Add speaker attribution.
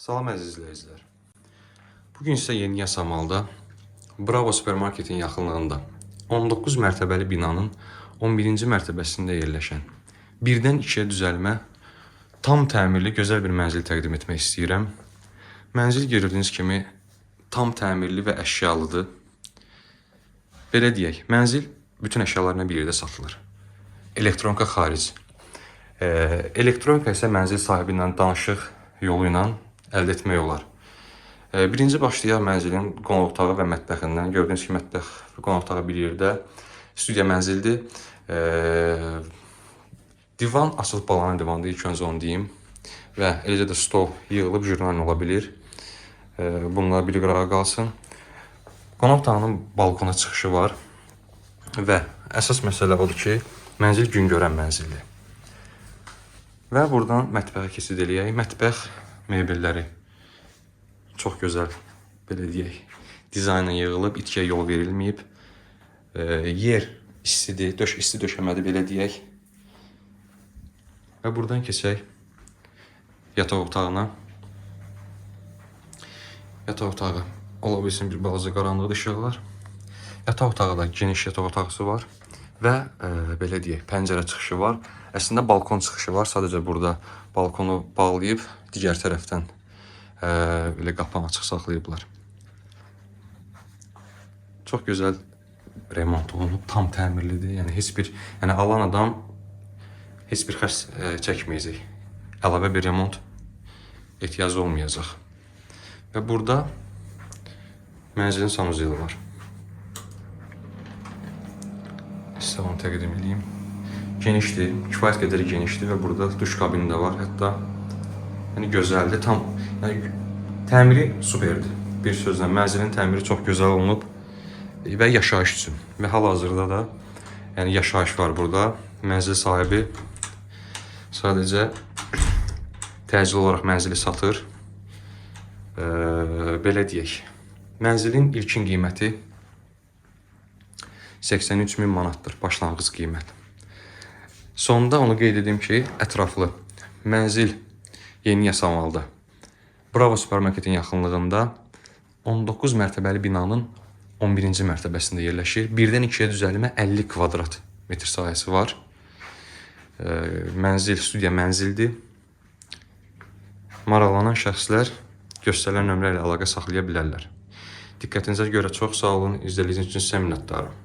Speaker 1: Salam əziz izləyicilər. Bu gün Yeni Yasamalda Bravo supermarketin yaxınlığında 19 mərtəbəli binanın 11-ci mərtəbəsində yerləşən birdən ikiyə düzəlmə tam təmirli gözəl bir mənzil təqdim etmək istəyirəm. Mənzil gördüyünüz kimi tam təmirli və əşyalıdır. Belə deyək, mənzil bütün əşyalarla bir yerdə satılır. Elektronika xaric. E, elektronika isə mənzil sahibi ilə danışıq yolu ilə əldə etmək olar. E, birinci başlayaq mənzilin qonaq otağı və mətbəxindən. Gördüyünüz kimi mətbəx və qonaq otağı bir yerdə. Studiya mənzildir. E, divan açılıb balanan divandır, ilk öncə onu deyim. Və eləcə də stol yığılıb jurnal ola bilər. E, bunlar bir qırağa qalsın. Qonaq otağının balkona çıxışı var. Və əsas məsələ odur ki, mənzil gün görən mənzildir. Və buradan mətbəxə keçid eləyək. Mətbəx mebelləri çox gözəl, belə deyək, dizaynla yığılıb, itkiyə yol verilməyib. E, yer istidir, döş isti döşəmədir belə deyək. Və buradan keçək yataq otağına. Yataq otağı ola bir balaca qaranlıq işığı var. Yataq otağı da geniş yataq otaqsı var və e, belə deyək, pəncərə çıxışı var. Əslində balkon çıxışı var. Sadəcə burada balkonu bağlayıb digər tərəfdən e, belə qapını açıq saxlayıblar. Çox gözəl remont olunub, tam təmirlidir. Yəni heç bir, yəni alan adam heç bir xərc e, çəkməyəcək. Əlavə bir remont ehtiyacı olmayacaq. Və burada mənzilin sanuzeli var. Sizə onu təqdim edeyim. Genişdir, kifayət qədər genişdir və burada duş kabini də var. Hətta yəni gözəldir, tam yəni təmiri superdir. Bir sözlə mənzilin təmiri çox gözəl olunub və yaşayış üçün. Və hal-hazırda da yəni yaşayış var burada. Mənzil sahibi sadəcə təcil olaraq mənzili satır. Ee, belə deyək. Mənzilin ilkin qiyməti 83 min manatdır, başlanğıc qiymət. Sonda onu qeyd edim ki, ətraflı mənzil Yeni Yasamalda Bravo supermarketin yaxınlığında 19 mərtəbəli binanın 11-ci mərtəbəsində yerləşir. Birdən ikiyə düzəlmə 50 kvadrat metr sahəsi var. Ee, Mənzil studiya mənzildir. Maraqlanan şəxslər göstərilən nömrə ilə əlaqə saxlaya bilərlər. Diqqətinizə görə çox sağ olun. İzlədiyiniz üçün sizə minnətdaram.